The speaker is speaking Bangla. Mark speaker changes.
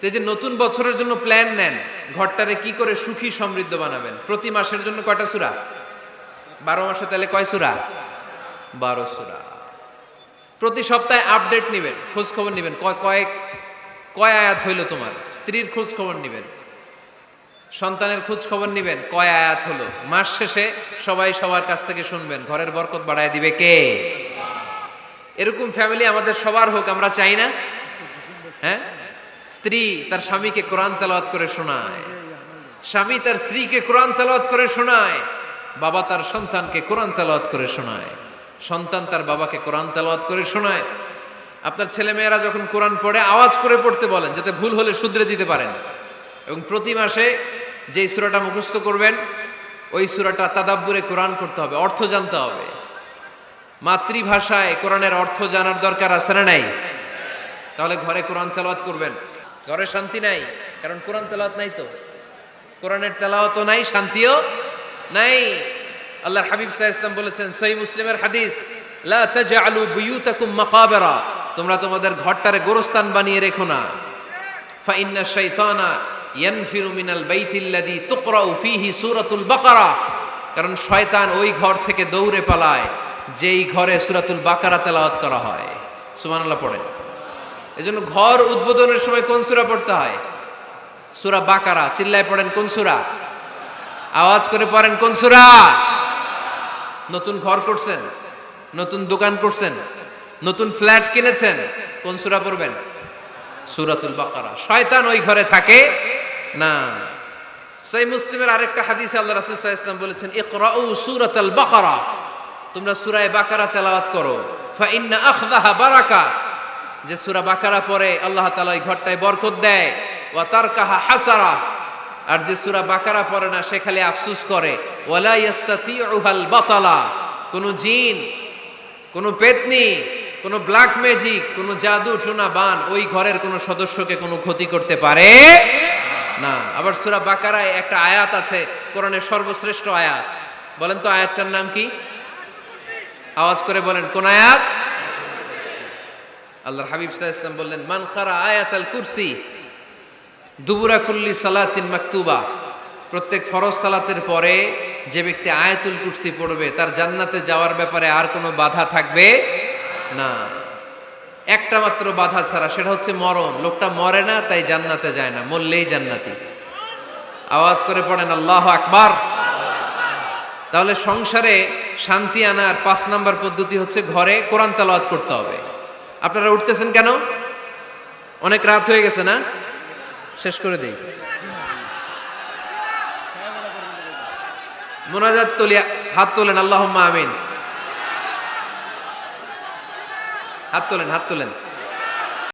Speaker 1: তো যে নতুন বছরের জন্য প্ল্যান নেন, ঘরটারে কি করে সুখী সমৃদ্ধ বানাবেন? প্রতি মাসের জন্য কয়টা সুরা? বারো মাসে তাহলে কয় সুরা? বারো সুরা। প্রতি সপ্তাহে আপডেট নেবেন খোঁজ খবর নেবেন। কয় কয়েক কয় আয়াত হইল তোমার? স্ত্রীর খোঁজ খবর নেবেন, সন্তানের খোঁজ খবর নেবেন, কয় আয়াত হলো? মাস শেষে সবাই সবার কাছ থেকে শুনবেন, ঘরের বরকত বাড়ায় দিবে কে? এরকম ফ্যামিলি আমাদের সবার হোক, আমরা চাই না? হ্যাঁ? স্ত্রী তার স্বামীকে কোরআন তেলাওয়াত করে শোনায়। স্বামী তার স্ত্রীকে কোরআন তেলাওয়াত করে শোনায়। বাবা তার সন্তানকে কোরআন তেলাওয়াত করে শোনায়। সন্তান তার বাবাকে কোরআন তেলাওয়াত করে শোনায়। আপনার ছেলেমেয়েরা যখন কোরআন পড়ে, আওয়াজ করে পড়তে বলেন, যাতে ভুল হলে শুধরে দিতে পারেন। এবং প্রতি মাসে যেই সুরাটা মুখস্থ করবেন, ওই সুরাটা তাদাব্বুরে কোরআন করতে হবে, অর্থ জানতে হবে। মাতৃভাষায় কোরআনের অর্থ জানার দরকার আছে না নাই? তাহলে ঘরে কোরআন তেলাওয়াত করবেন। ঘরে শান্তি নাই, কারণ কোরআন তেলাওয়াত নাই তো। কোরআনের তেলাওয়াতও নাই, শান্তিও নাই। আল্লাহর হাবিব সাহা ইসলাম বলেছেন সহি মুসলিমের হাদিস, লা তাজআলু বুয়ুতাকুম মাকাবেরা তোমরা তোমাদের ঘরটারে গোরস্থান বানিয়ে রেখো না। ফা ইন্না শাইতানা ইয়ানফিরু মিনাল বাইতিল্লাযী তুকরাউ ফীহি সূরাতুল বাকারা কারণ শয়তান ওই ঘর থেকে দৌড়ে পালায়, যেই ঘরে সূরাতুল বাকারা তেলাওয়াত করা হয়। সুবহানাল্লাহ, পড়েন। এজন্য ঘর উদ্বোধনের সময় কোন সূরা পড়তে হয়? সুরা বাকারা। চিল্লায় পড়েন কোন সূরা? আওয়াজ করে পড়েন কোন সূরা? নতুন ঘর করছেন? নতুন দোকান করছেন? নতুন ফ্ল্যাট কিনেছেন? কোন সূরা পড়বেন? সূরাতুল বাকারা। শয়তান ওই ঘরে থাকে না। সেই মুসলিমের আরেকটা হাদিসে আল্লাহ রাসূল ওয়াসাল্লাম বলেছেন, ইকরাউ সূরাতাল বাকারা। তোমরা সূরা বাকারা তেলাওয়াত করো। ফা ইন্না আখযাহা বারাকা। যে সুরা বাকারা পরে আল্লাহ তালা ওই ঘরটায় বরকত দেয়। ওয়া তারকাহা হাসারা। আর যে সুরা বাকারা পরে না, সে খালি আফসুস করে। ওয়ালা বাতালা। কোন জিন, কোন পেতনি, কোন ব্ল্যাক ম্যাজিক, কোন জাদু, টোনা, বান ওই ঘরের কোন সদস্যকে কোনো ক্ষতি করতে পারে না। আবার সুরা বাকারায় একটা আয়াত আছে, কোরআনের সর্বশ্রেষ্ঠ আয়াত। বলেন তো আয়াতটার নাম কি? আওয়াজ করে বলেন, কোন আয়াত? আল্লাহর হাবিব আলাইহি ওয়াসাল্লাম বললেন, মান খারা আয়াতাল কুরসি, দুবুরা কুল্লি সালাচিন মাকতুবা, প্রত্যেক ফরজ সালাতের পরে যে ব্যক্তি আয়াতুল কুরসি পড়বে, তার জান্নাতে যাওয়ার ব্যাপারে আর কোনো বাধা থাকবে না। একটা মাত্র বাধা ছাড়া, সেটা হচ্ছে মরণ। লোকটা মরে না, তাই জান্নাতে যায় না, মরলেই জান্নাতি। আওয়াজ করে পড়েন, আল্লাহ আকবার। তাহলে সংসারে শান্তি আনার পাঁচ নাম্বার পদ্ধতি হচ্ছে ঘরে কোরআন তালাওয়াত করতে হবে। আপনারা উঠতেছেন কেন? অনেক রাত হয়ে গেছে না? শেষ করে দেই। মোনাজাত তুলিয়া হাত তোলেন আল্লাহ আমিন। হাত তোলেন হাত তোলেন।